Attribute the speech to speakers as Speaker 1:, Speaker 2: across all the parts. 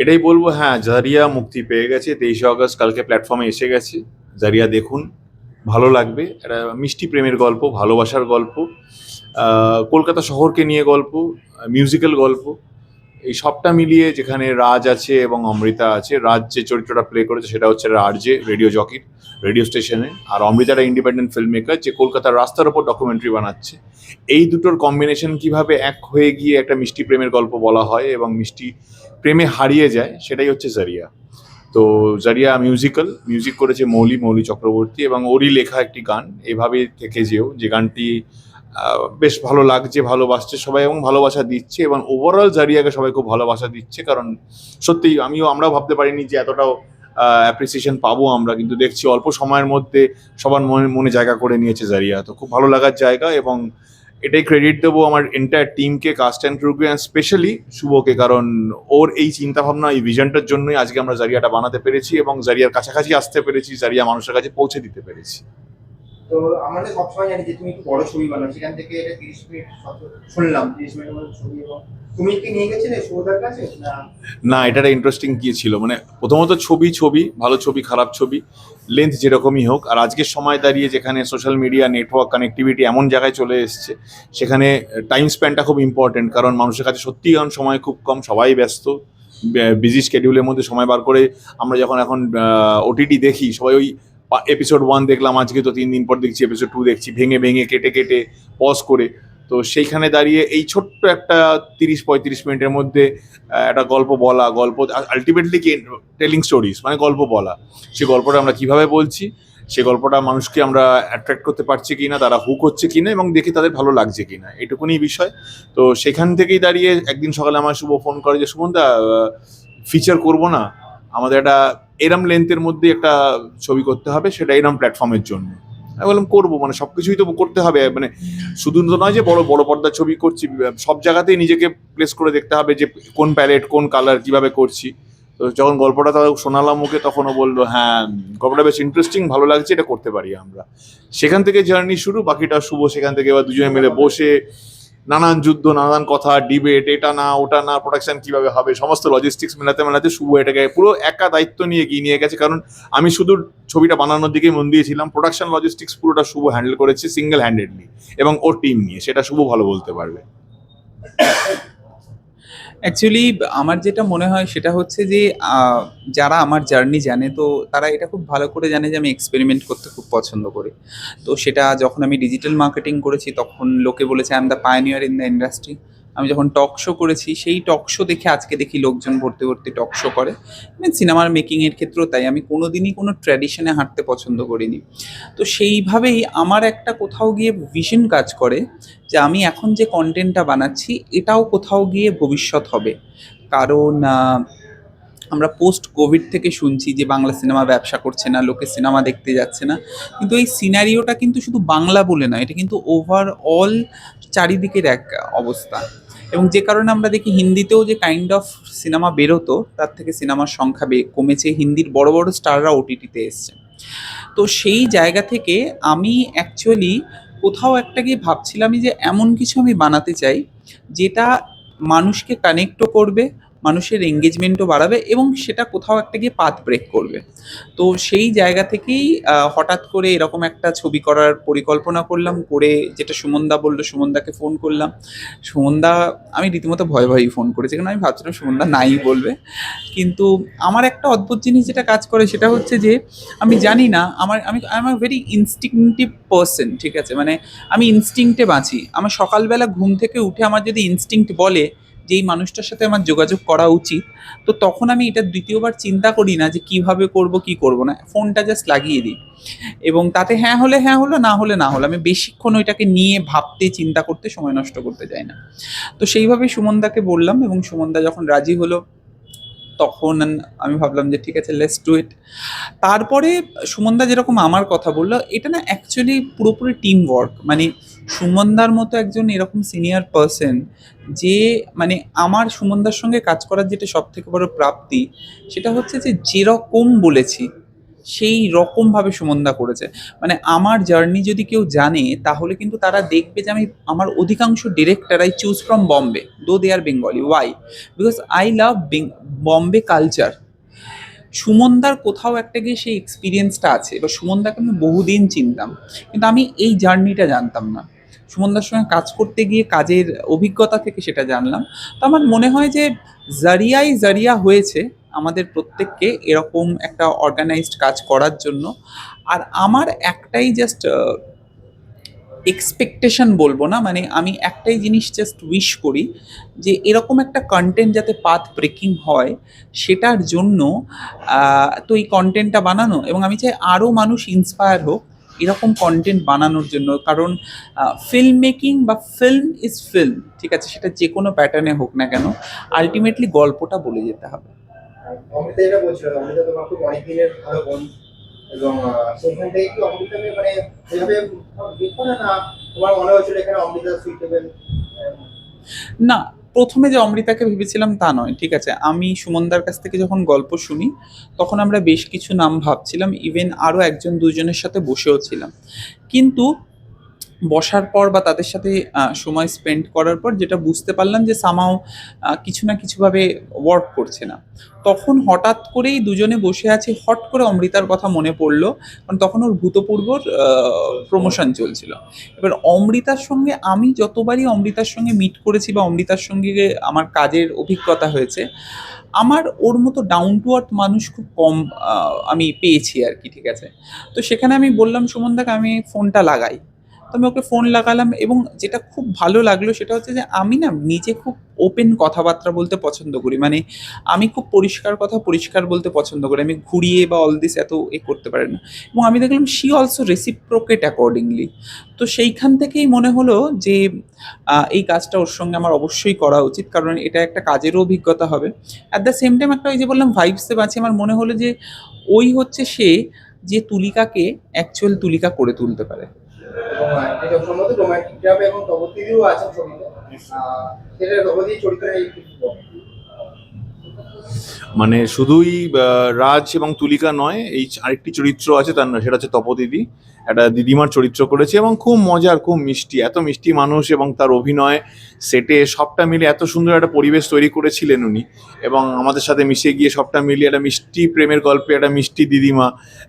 Speaker 1: এটাই বলব হ্যাঁ জারিয়া মুক্তি পেয়ে গেছে। তেইশে অগস্ট কালকে প্ল্যাটফর্মে এসে গেছে। জারিয়া দেখুন, ভালো লাগবে। একটা মিষ্টি প্রেমের গল্প, ভালোবাসার গল্প কলকাতা শহরকে নিয়ে গল্প মিউজিক্যাল গল্প। এই সবটা মিলিয়ে যেখানে রাজ আছে এবং অমৃতা আছে রাজ যে চরিত্রটা প্লে করেছে সেটা হচ্ছে রাজে রেডিও জকির রেডিও স্টেশনে আর অমৃতাটা ইন্ডিপেন্ডেন্ট ফিল্ম মেকার যে কলকাতার রাস্তার ওপর ডকুমেন্টারি বানাচ্ছে। এই দুটোর কম্বিনেশন কীভাবে এক হয়ে গিয়ে একটা মিষ্টি প্রেমের গল্প বলা হয় এবং মিষ্টি প্রেমে হারিয়ে যায়, সেটাই হচ্ছে জারিয়া তো জারিয়া মিউজিক্যাল মিউজিক করেছে মৌলি মৌলি চক্রবর্তী এবং ওরই লেখা একটি গান, এভাবে থেকে যেও। যে গানটি বেশ ভালো লাগছে, ভালোবাসছে সবাই এবং ভালোবাসা দিচ্ছে এবং ওভারঅল জারিয়াকে সবাই খুব ভালোবাসা দিচ্ছে কারণ সত্যি আমিও, আমরাও ভাবতে পারিনি যে এতটাও অ্যাপ্রিসিয়েশন পাবো আমরা। কিন্তু দেখছি অল্প সময়ের মধ্যে সবার মনে মনে জায়গা করে নিয়েছে জারিয়া। তো খুব ভালো লাগার জায়গা এবং এটাই ক্রেডিট দেবো আমার এন্টায়ার টিমকে কাস্ট অ্যান্ড ক্রুকে অ্যান্ড স্পেশালি শুভকে কারণ ওর এই চিন্তাভাবনা, এই ভিশনটার জন্যই আজকে আমরা জারিয়াটা বানাতে পেরেছি এবং জারিয়ার কাছাকাছি আসতে পেরেছি, জারিয়া মানুষের কাছে পৌঁছে দিতে পেরেছি।
Speaker 2: তো আমরা সবসময় জানি যে তুমি একটু বড় ছবি বানাও, সেখান থেকে এটা তিরিশ মিনিট শুনলাম, তিরিশ মিনিটের মধ্যে ছবি এবং না?
Speaker 1: না ইন্টারেস্টিং কি ছিল? মানে প্রথমত ছবি ছবি, ভালো ছবি, খারাপ ছবি লেন্থ যেরকমই হোক। আর আজকের সময় দাঁড়িয়ে যেখানে সোশ্যাল মিডিয়া নেটওয়ার্ক কানেক্টিভিটি এমন জায়গায় চলে এসছে, সেখানে টাইম স্প্যানটা খুব ইম্পর্টেন্ট কারণ মানুষের কাছে সত্যিই এখন সময় খুব কম, সবাই ব্যস্ত বিজি স্কেডিউলের মধ্যে সময় বার করে আমরা যখন এখন ওটিটি দেখি, সবাই ওই এপিসোড ওয়ান দেখলাম, আজকে তো তিন দিন পর দেখছি এপিসোড টু দেখছি, ভেঙে ভেঙে কেটে কেটে পজ করে। তো সেইখানে দাঁড়িয়ে এই ছোট্ট একটা তিরিশ পঁয়ত্রিশ মিনিটের মধ্যে একটা গল্প বলা, গল্প আলটিমেটলি কি টেলিং স্টোরিজ মানে গল্প বলা। সে গল্পটা আমরা কীভাবে বলছি, সে গল্পটা মানুষকে আমরা অ্যাট্রাক্ট করতে পারছি কি না তারা হুক হচ্ছে কিনা, এবং দেখে তাদের ভালো লাগছে কি না এটুকুনি বিষয়। তো সেখান থেকেই দাঁড়িয়ে একদিন সকালে আমার শুভ ফোন করে যে, সুমনদা ফিচার করব না, আমাদের একটা এরম লেন্থের মধ্যে একটা ছবি করতে হবে, সেটা এরম প্ল্যাটফর্মের জন্য। আমি বললাম, করব মানে সব কিছুই তো করতে হবে মানে শুধু তো নয় যে বড় বড় পর্দার ছবি করছি, সব জায়গাতেই নিজেকে প্লেস করে দেখতে হবে যে কোন প্যালেট কোন কালার কীভাবে করছি। তো যখন গল্পটা তার শোনালাম মুখে তখনও বলল হ্যাঁ গল্পটা বেশ ইন্টারেস্টিং ভালো লাগছে, এটা করতে পারি আমরা। সেখান থেকে জার্নি শুরু, বাকিটা শুভ, সেখান থেকে এবার দুজনে মিলে বসে নানান যুদ্ধ, নানান কথা ডিবেট এটা না, ওটা না প্রোডাকশন কীভাবে হবে, সমস্ত লজিস্টিক্স মেলাতে মেলাতে শুভ এটাকে পুরো একা দায়িত্ব নিয়ে গিয়ে নিয়ে গেছে। কারণ আমি শুধু ছবিটা বানানোর দিকেই মন দিয়েছিলাম প্রোডাকশন লজিস্টিক্স পুরোটা শুভ হ্যান্ডেল করেছে সিঙ্গেল হ্যান্ডেডলি এবং ওর টিম নিয়ে, সেটা শুভ ভালো বলতে পারবে
Speaker 3: অ্যাকচুয়ালি আমার যেটা মনে হয় সেটা হচ্ছে যে যারা আমার জার্নি জানে, তো তারা এটা খুব ভালো করে জানে যে আমি এক্সপেরিমেন্ট করতে খুব পছন্দ করি। তো সেটা যখন আমি ডিজিটাল মার্কেটিং করেছি, তখন লোকে বলেছে I the pioneer in the industry আমি যখন টক শো করেছি, সেই টক শো দেখে আজকে দেখি লোকজন ভর্তি ভর্তি টক শো করে। ইভেন সিনেমার মেকিংয়ের ক্ষেত্রেও তাই। আমি কোনো দিনই কোনো ট্র্যাডিশনে হাঁটতে পছন্দ করিনি। তো সেইভাবেই আমার একটা কোথাও গিয়ে ভিশন কাজ করে যে আমি এখন যে কন্টেন্টটা বানাচ্ছি, এটাও কোথাও গিয়ে ভবিষ্যৎ হবে। কারণ আমরা পোস্ট কোভিড থেকে শুনছি যে বাংলা সিনেমা ব্যবসা করছে না, লোকে সিনেমা দেখতে যাচ্ছে না। কিন্তু এই সিনারিওটা কিন্তু শুধু বাংলা বলে না এটা কিন্তু ওভারঅল চারিদিকের এক অবস্থা। এবং যে কারণে আমরা দেখি হিন্দিতেও যে কাইন্ড অফ সিনেমা বেরোতো, তার থেকে সিনেমার সংখ্যা বে- কমেছে। হিন্দির বড় বড় স্টাররা ওটিটিতে এসছে। তো সেই জায়গা থেকে আমি অ্যাকচুয়ালি কোথাও একটা গিয়ে ভাবছিলামই যে এমন কিছু আমি বানাতে চাই, যেটা মানুষকে কানেক্টও করবে মানুষের এঙ্গেজমেন্টও বাড়াবে এবং সেটা কোথাও একটা গিয়ে পাথ ব্রেক করবে। তো সেই জায়গা থেকেই হঠাৎ করে এরকম একটা ছবি করার পরিকল্পনা করলাম, করে যেটা সুমনদা বলল, সুমনদাকে ফোন করলাম। সুমনদা, আমি রীতিমতো ভয় ভয়ই ফোন করেছি, কারণ আমি ভাবছিলাম সুমনদা নাই বলবে। কিন্তু আমার একটা অদ্ভুত জিনিস যেটা কাজ করে, সেটা হচ্ছে যে, আমি জানি না, আমার, আমি I am a very instinctive person ঠিক আছে? মানে আমি ইনস্টিংটে বাঁচি। আমার সকালবেলা ঘুম থেকে উঠে আমার যদি ইনস্টিংক্ট বলে যে এই মানুষটার সাথে আমার যোগাযোগ করা উচিত, তো তখন আমি এটা দ্বিতীয়বার চিন্তা করি না যে কীভাবে করব, কি করব না। ফোনটা জাস্ট লাগিয়ে দিই। এবং তাতে হ্যাঁ হলে হ্যাঁ হলো, না হলে না হলো। আমি বেশিক্ষণ ওইটাকে নিয়ে ভাবতে, চিন্তা করতে সময় নষ্ট করতে যাই না। তো সেইভাবে সুমনদাকে বললাম এবং সুমনদা যখন রাজি হলো তখন আমি ভাবলাম যে ঠিক আছে লেস ডু ইট তারপরে সুমনদা যেরকম আমার কথা বলল, এটা না অ্যাকচুয়ালি পুরোপুরি টিম ওয়ার্ক মানে সুমনদার মতো একজন এরকম সিনিয়র পার্সন যে মানে আমার সুমনদার সঙ্গে কাজ করার যেটা সব থেকে বড় প্রাপ্তি, সেটা হচ্ছে যে যেরকম বলেছি সেই রকমভাবে সুমনদা করেছে। মানে আমার জার্নি যদি কেউ জানে, তাহলে কিন্তু তারা দেখবে যে আমি আমার অধিকাংশ director I choose from Bombay though they are Bengali why because I love Bombay culture সুমনদার কোথাও একটা গিয়ে সেই এক্সপিরিয়েন্সটা আছে, এবার সুমনদাকে আমি বহুদিন চিনতাম, কিন্তু আমি এই জার্নিটা জানতাম না। সুমনদার সঙ্গে কাজ করতে গিয়ে কাজের অভিজ্ঞতা থেকে সেটা জানলাম। তো আমার মনে হয় যে, জারিয়াই জারিয়া হয়েছে আমাদের প্রত্যেককে এরকম একটা অর্গানাইজড কাজ করার জন্য। আর আমার একটাই জাস্ট এক্সপেকটেশন বলব না মানে আমি একটাই জিনিস জাস্ট উইশ করি যে এরকম একটা কন্টেন্ট যাতে পাথ ব্রেকিং হয়, সেটার জন্য তো এই কন্টেন্টটা বানানো। এবং আমি চাই আরও মানুষ ইন্সপায়ার হোক এরকম কন্টেন্ট বানানোর জন্য। কারণ ফিল্ম মেকিং বা ফিল্ম ইজ ফিল্ম ঠিক আছে? সেটা যে কোনো প্যাটার্নে হোক না কেন আলটিমেটলি গল্পটা বলে যেতে হবে।
Speaker 2: অমৃতা যেটা বলছিল অমৃতা তোমার খুব ভালো বন্ধু এবং সেখান থেকে কি মানে দেখো না? তোমার মনে হচ্ছিল এখানে অমৃতা
Speaker 3: না, প্রথমে যে অমৃতাকে ভেবেছিলাম তা নয়, ঠিক আছে? আমি সুমনদার কাছ থেকে যখন গল্প শুনি, তখন আমরা বেশ কিছু নাম ভাবছিলাম ইভেন আরও একজন দুজনের সাথে বসেও ছিলাম। কিন্তু বসার পর বা তাদের সাথে সময় স্পেন্ড করার পর যেটা বুঝতে পারলাম যে সামাও কিছু না কিছুভাবে ওয়ার্ক করছে না। তখন হঠাৎ করেই দুজনে বসে আছি, হট করে অমৃতার কথা মনে পড়ল, কারণ তখন ওর ভূতপূর্বর প্রমোশন চলছিল। এবার অমৃতার সঙ্গে আমি যতবারই অমৃতার সঙ্গে মিট করেছি বা অমৃতার সঙ্গে আমার কাজের অভিজ্ঞতা হয়েছে, আমার ওর মতো ডাউন টু আর্থ মানুষ খুব কম আমি পেয়েছি আর কি, ঠিক আছে? তো সেখানে আমি বললাম, সুমন সুমনদাকে আমি ফোনটা লাগাই। তো আমি ওকে ফোন লাগালাম এবং যেটা খুব ভালো লাগল সেটা হচ্ছে যে আমি না নিজে খুব ওপেন কথাবার্তা বলতে পছন্দ করি। মানে আমি খুব পরিষ্কার কথা পরিষ্কার বলতে পছন্দ করি। আমি ঘুরিয়ে বা অল দিস এত এ করতে পারি না। এবং আমি দেখলাম শি অলসো রেসিপ্রোকেট অ্যাকর্ডিংলি তো সেইখান থেকেই মনে হলো যে এই কাজটা ওর সঙ্গে আমার অবশ্যই করা উচিত। কারণ এটা একটা কাজেরও অভিজ্ঞতা হবে। অ্যাট দ্য সেম টাইম একটা ওই যে বললাম ভাইবসে বাঁচি আমার মনে হলো যে ওই হচ্ছে সে যে তুলিকাকে অ্যাকচুয়াল তুলিকা করে তুলতে পারে।
Speaker 2: এটা সম্ভবত রোমান্টিক ড্রামা এবং তপতিদিও আছেন ছবিতে। সেটা তপতি চরিত্রে এই
Speaker 1: মানে শুধুই রাজ এবং তুলিকা নয়, এই আরেকটি চরিত্র আছে তার সেটা হচ্ছে তপদিদি। একটা দিদিমার চরিত্র করেছে এবং খুব মজার, খুব মিষ্টি, এত মিষ্টি মানুষ এবং তার অভিনয়, সেটে সবটা মিলে এত সুন্দর একটা পরিবেশ তৈরি করেছিলেন উনি। এবং আমাদের সাথে মিশে গিয়ে সবটা মিলিয়ে একটা মিষ্টি প্রেমের গল্পে, একটা মিষ্টি দিদিমা,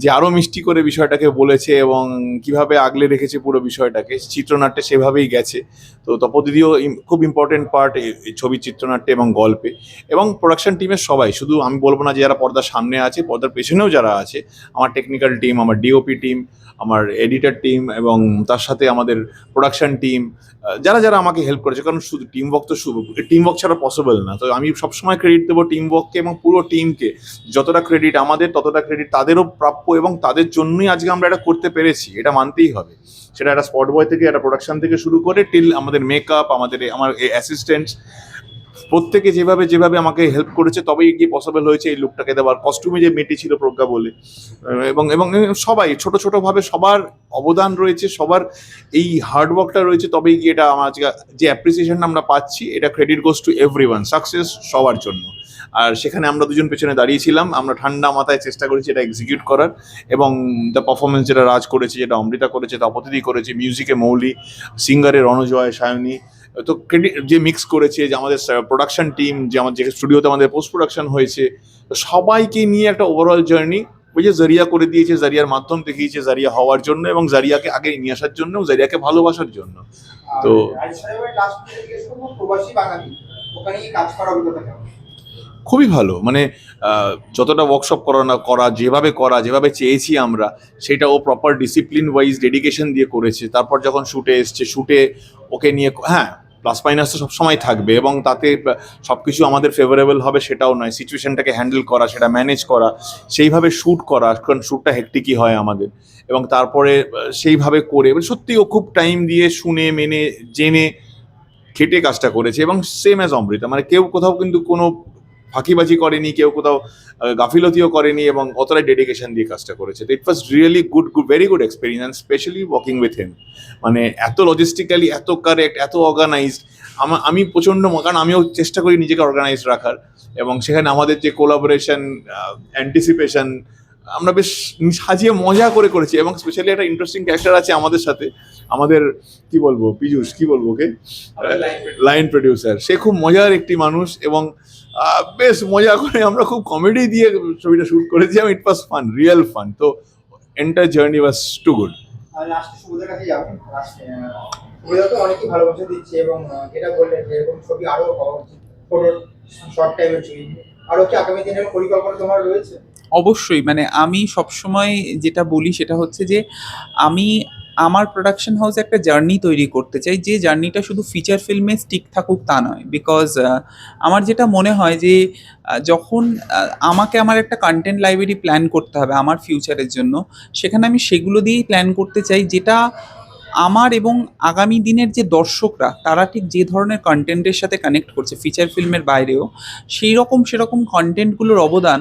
Speaker 1: যে আরও মিষ্টি করে বিষয়টাকে বলেছে এবং কীভাবে আগলে রেখেছে পুরো বিষয়টাকে। চিত্রনাট্যে সেভাবেই গেছে। তো তপদিদিও খুব ইম্পর্টেন্ট পার্ট এই ছবির চিত্রনাট্যে এবং গল্পে। এবং প্রোডাকশন টিমের সবাই, শুধু আমি বলব না যে যারা পর্দার সামনে আছে, পর্দার পেছনেও যারা আছে, আমার টেকনিক্যাল টিম আমার ডিওপি টিম আমার এডিটার টিম এবং তার সাথে আমাদের প্রোডাকশন টিম যারা যারা আমাকে হেল্প করেছে, কারণ শুধু টিম ওয়ার্ক তো শুভ টিম ওয়ার্ক ছাড়া পসিবল না। তো আমি সবসময় ক্রেডিট দেবো টিম ওয়ার্ককে এবং পুরো টিমকে যতটা ক্রেডিট আমাদের, ততটা ক্রেডিট তাদেরও প্রাপ্য এবং তাদের জন্যই আজকে আমরা এটা করতে পেরেছি, এটা মানতেই হবে। সেটা একটা স্পট বয় থেকে, একটা প্রোডাকশন থেকে শুরু করে টিল আমাদের মেকআপ আমাদের, আমার অ্যাসিস্ট্যান্টস প্রত্যেকে যেভাবে যেভাবে আমাকে হেল্প করেছে, তবেই গিয়ে পসিবল হয়েছে এই লুকটাকে দেওয়ার। কস্টিউমে যে মেয়েটি ছিল প্রজ্ঞা বলে। এবং এবং সবাই, ছোট ছোট ভাবে সবার অবদান রয়েছে, সবার এই হার্ডওয়ার্কটা রয়েছে, তবেই গিয়ে এটা আমার যে অ্যাপ্রিসিয়েশনটা আমরা পাচ্ছি, এটা credit goes to everyone success সবার জন্য। আর সেখানে আমরা দুজন পেছনে দাঁড়িয়েছিলাম, আমরা ঠান্ডা মাথায় চেষ্টা করেছি এটা এক্সিকিউট করার, এবং দ্য পারফরমেন্স যেটা রাজ করেছে, যেটা অমৃতা করেছে তা তপতিদি করেছে মিউজিকে মৌলি সিঙ্গারে রণজয়, সায়নী তো ক্রেডিট যে মিক্স করেছে যে আমাদের প্রোডাকশন টিম যে আমার যে স্টুডিওতে আমাদের পোস্ট প্রোডাকশন হয়েছে তো সবাইকে নিয়ে একটা ওভারঅল জার্নি ওই যে জারিয়া করে দিয়েছে জারিয়ার মাধ্যম দেখিয়েছে জারিয়া হওয়ার জন্য এবং জারিয়াকে আগে নিয়ে আসার জন্য এবং জারিয়াকে ভালোবাসার জন্য। তো-
Speaker 2: প্রবাসী বাঙালি ওখানে কাজ করার অভিজ্ঞতা
Speaker 1: খুবই ভালো। মানে যতটা ওয়ার্কশপ করা না, করা, যেভাবে করা, যেভাবে চেয়েছি আমরা সেটা ও প্রপার ডিসিপ্লিন ওয়াইজ ডেডিকেশন দিয়ে করেছে। তারপর যখন শুটে এসছে শুটে ওকে নিয়ে হ্যাঁ প্লাস মাইনাস তো সবসময় থাকবে এবং তাতে সব কিছু আমাদের ফেভারেবল হবে সেটাও নয়। সিচুয়েশনটাকে হ্যান্ডেল করা, সেটা ম্যানেজ করা, সেইভাবে শ্যুট করা, কারণ শ্যুটটা হেক্টিকই হয় আমাদের। এবং তারপরে সেইভাবে করে এবার সত্যি ও খুব টাইম দিয়ে শুনে, মেনে, জেনে, খেটে কাজটা করেছে এবং সেম অ্যাজ অমৃতা। মানে কেউ কোথাও কিন্তু কোনো ফাঁকিবাজি করেনি কেউ কোথাও গাফিলতিও করেনি এবং অতটাই ডেডিকেশন দিয়ে কাজটা করেছে। তো it was really good good very good experience specially working with him মানে এত লজিস্টিক্যালি এত কারেক্ট এত অর্গানাইজড আমার আমি প্রচণ্ড কারণ আমিও চেষ্টা করি নিজেকে অর্গানাইজ রাখার এবং সেখানে আমাদের যে কোলাবোরেশন অ্যান্টিসিপেশন আমরা বেশ সাজিয়ে মজা করে করেছি এবং স্পেশালি একটা ইন্টারেস্টিং ক্যারেক্টার আছে আমাদের সাথে। আমাদের কি বলব পীযুষ কি বলব ওকে? লাইন প্রডিউসার সে খুব মজার একটি মানুষ এবং বেশ মজা করে আমরা খুব কমেডি দিয়ে ছবিটা শুট করেছি আমি it was fun real fun তো entire journey was too good
Speaker 2: আর লাস্টে সুবোধের কাছে যাব। লাস্টে সুবোধা তো অনেকই ভালোবাসা দিচ্ছে এবং যেটা বললেন যে এরকম ছবি আরও হওয়া উচিত শর্ট টাইমের ছবি। আরও কি আগামী দিনের পরিকল্পনা তোমার রয়েছে?
Speaker 3: অবশ্যই মানে আমি সবসময় যেটা বলি সেটা হচ্ছে যে আমি আমার প্রোডাকশন হাউসে একটা জার্নি তৈরি করতে চাই, যে জার্নিটা শুধু ফিচার ফিল্মে স্টিক থাকুক তা নয়। বিকজ আমার যেটা মনে হয় যে যখন আমাকে আমার একটা কন্টেন্ট লাইব্রেরি প্ল্যান করতে হবে আমার ফিউচারের জন্য, সেখানে আমি সেগুলো দিয়েই প্ল্যান করতে চাই, যেটা আমার এবং আগামী দিনের যে দর্শকরা, তারা ঠিক যে ধরনের কন্টেন্টের সাথে কানেক্ট করছে ফিচার ফিল্মের বাইরেও, সেই রকম, সেরকম কন্টেন্টগুলোর অবদান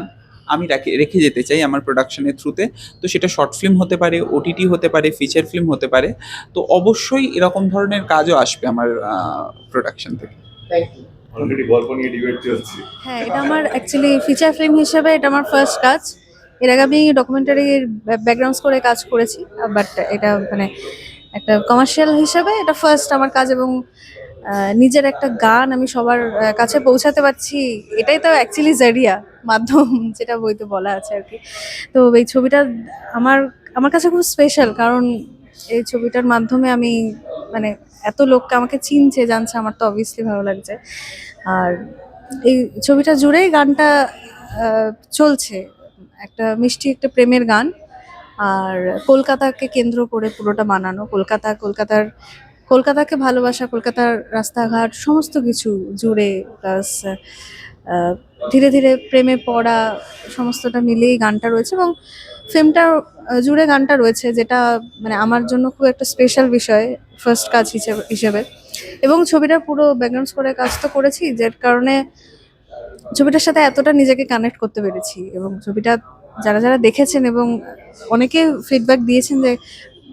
Speaker 3: আমি রেখে রেখে যেতে চাই আমার প্রোডাকশনের থ্রুতে তো সেটা শর্ট ফিল্ম হতে পারে ওটিটি হতে পারে ফিচার ফিল্ম হতে পারে। তো অবশ্যই এরকম ধরনের কাজও আসবে আমার প্রোডাকশন থেকে।
Speaker 2: থ্যাংক ইউ
Speaker 1: অলরেডি গল্প নিয়ে ডিবেট চলছে।
Speaker 4: হ্যাঁ এটা আমার অ্যাকচুয়ালি ফিচার ফিল্ম হিসেবে এটা আমার ফার্স্ট কাজ। এর আগে আমি ডকুমেন্টারির ব্যাকগ্রাউন্ডস করে কাজ করেছি বাট এটা মানে একটা কমার্শিয়াল হিসেবে এটা ফার্স্ট আমার কাজ এবং নিজের একটা গান আমি সবার কাছে পৌঁছাতে পারছি। এটাই তো অ্যাকচুয়ালি জারিয়া মাধ্যম যেটা বইতে বলা আছে আর কি। তো এই ছবিটা আমার আমার কাছে খুব স্পেশাল কারণ এই ছবিটার মাধ্যমে আমি মানে এত লোককে আমাকে চিনছে, জানছে, আমার তো অবভিয়াসলি ভালো লাগছে। আর এই ছবিটা জুড়েই গানটা চলছে। একটা মিষ্টি একটা প্রেমের গান। আর কলকাতাকে কেন্দ্র করে পুরোটা বানানো। কলকাতা, কলকাতার, কলকাতাকে ভালোবাসা, কলকাতার রাস্তাঘাট, সমস্ত কিছু জুড়ে প্লাস ধীরে ধীরে প্রেমে পড়া সমস্তটা মিলিয়েই গানটা রয়েছে এবং ফিল্মটা জুড়ে গানটা রয়েছে, যেটা মানে আমার জন্য খুব একটা স্পেশাল বিষয় ফার্স্ট কাজ হিসেবে হিসেবে। এবং ছবিটা পুরো ব্যাকগ্রাউন্ড করে কাজ তো করেছি, যার কারণে ছবিটার সাথে এতটা নিজেকে কানেক্ট করতে পেরেছি এবং ছবিটা যারা যারা দেখেছেন এবং অনেকে ফিডব্যাক দিয়েছেন যে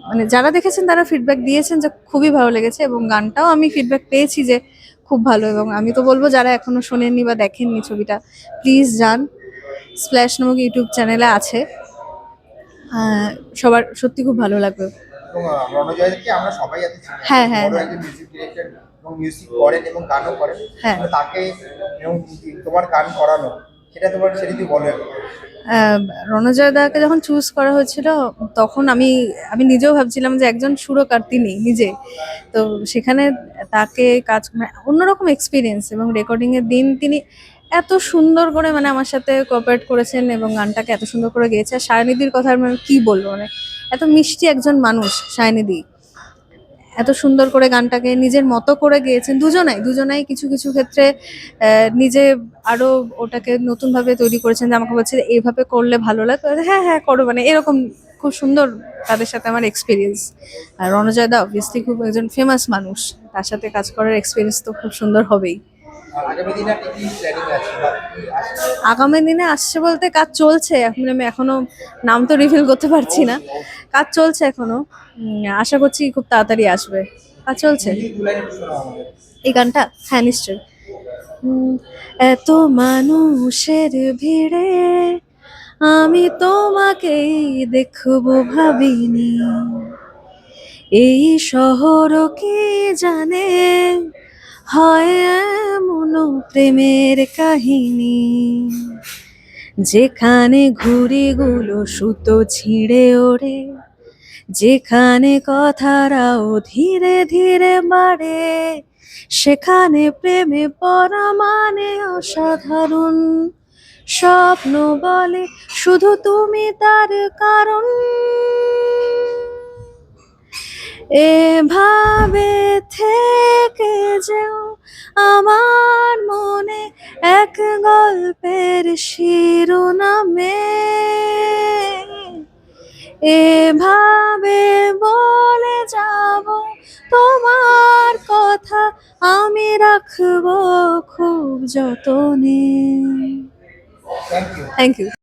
Speaker 4: মানে যারা দেখেছেন তারা ফিডব্যাক দিয়েছেন যে খুবই ভালো লেগেছে এবং গানটাও আমি ফিডব্যাক পেয়েছি যে খুব ভালো এবং আমি তো বলব যারা এখনও শোনেননি বা দেখেননি ছবিটা প্লিজ যান। স্প্ল্যাশ নামক ইউটিউব চ্যানেলে আছে। সবার সত্যি খুব ভালো লাগবে।
Speaker 2: আমরা সবাই
Speaker 4: হ্যাঁ, হ্যাঁ।
Speaker 2: মিউজিক ডিরেক্টর এবং মিউজিক করেন এবং গানও করেন।
Speaker 4: হ্যাঁ।
Speaker 2: তাকে তোমার গান করানো সেটা তোমার বলো
Speaker 4: রণজয় দাকে যখন চুজ করা হয়েছিল, তখন আমি আমি নিজেও ভাবছিলাম যে একজন সুরকার তিনি নিজে। তো সেখানে তাকে কাজ মানে অন্যরকম এক্সপিরিয়েন্স এবং রেকর্ডিংয়ের দিন তিনি এত সুন্দর করে মানে আমার সাথে কোঅপারেট করেছেন এবং গানটাকে এত সুন্দর করে গেয়েছে। আর সায়নিধির কথা আমি কি বলব? মানে এত মিষ্টি একজন মানুষ, সায়নিধি। এত সুন্দর করে গানটাকে নিজের মতো করে গেয়েছেন দুজনাই দুজনাই কিছু কিছু ক্ষেত্রে নিজে আরও ওটাকে নতুন ভাবে তৈরি করেছেন যে আমাকে বলছে এইভাবে করলে ভালো লাগে। হ্যাঁ হ্যাঁ করো মানে এরকম খুব সুন্দর তাদের সাথে আমার এক্সপিরিয়েন্স আর রণজয় দা অবভিয়াসলি খুব একজন ফেমাস মানুষ, তার সাথে কাজ করার এক্সপিরিয়েন্স তো খুব সুন্দর হবেই।
Speaker 2: আগামী দিনে আসছে?
Speaker 4: বলতে কাজ চলছে এখন আমি এখনও নাম তো রিভিল করতে পারছি না। কাজ চলছে এখনও। আশা করছি খুব তাড়াতাড়ি আসবে। কাজ চলছে?
Speaker 2: এই
Speaker 4: গানটা? হ্যাঁ নিশ্চয়ই। এত মানুষের ভিড়ে আমি তোমাকেই দেখব ভাবিনি। এই শহর কি জানে? হয় এমন প্রেমের কাহিনী। যেখানে ঘুড়িগুলো সুতো ছিঁড়ে ওড়ে, যেখানে কথারাও ধীরে ধীরে বাড়ে, সেখানে প্রেমে পড়া মানে অসাধারণ। স্বপ্ন বলে শুধু তুমি তার কারণ। এভাবে থেকে যেও আমার মনে এক গল্পের শিরোনামে। এভাবে বলে যাব তোমার কথা আমি রাখব খুব যতনে।
Speaker 2: Thank you
Speaker 4: thank you